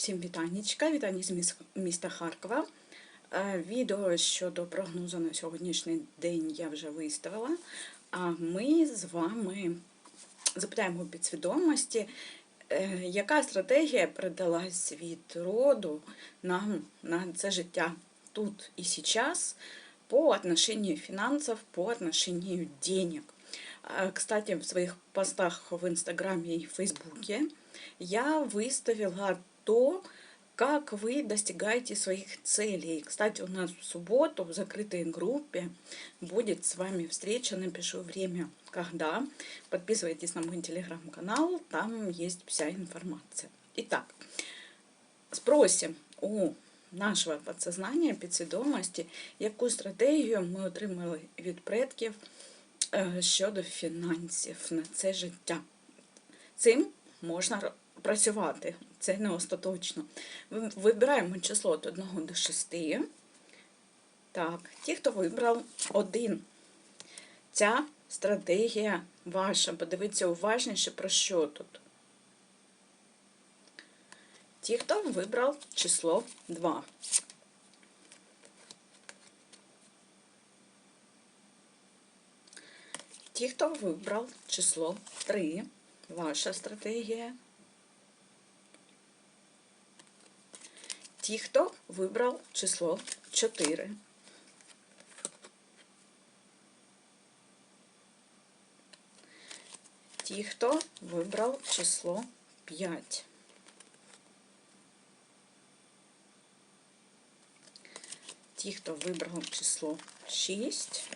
Всім вітанечка, вітання з міста Харкова. Е, Відео щодо прогнозу на сьогоднішній день я вже виставила. А ми з вами запитаємо підсвідомості, е, яка стратегія передалась від роду нам на це життя тут и сейчас по отношению финансов, по отношению денег. Кстати, в своих постах в Инстаграме и Фейсбуке я выставила то, как вы достигаете своих целей. Кстати, у нас в субботу в закрытой группе будет с вами встреча. Напишу время, когда. Подписывайтесь на мой телеграм-канал, там есть вся информация. Итак, спросим у нашого підсознання, підсвідомості, яку стратегію ми отримали від предків е, щодо фінансів на це життя. Цим можна ро- працювати, це не остаточно. Вибираємо число від 1 до 6. Так, ті, хто вибрав один. Ця стратегія ваша. Подивіться уважніше, про що тут. Ті, хто вибрав число 2. Ті, хто вибрав число 3, ваша стратегія. Ті, хто вибрав число 4. Ті, хто вибрав число 5. Ті, хто вибрав число 6.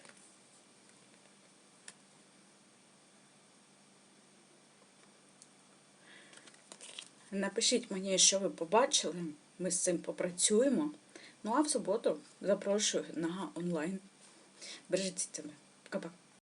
Напишіть мені, що ви побачили. Ми з цим попрацюємо. Ну а в суботу запрошую на онлайн. Бережіть себе. Пока-пока.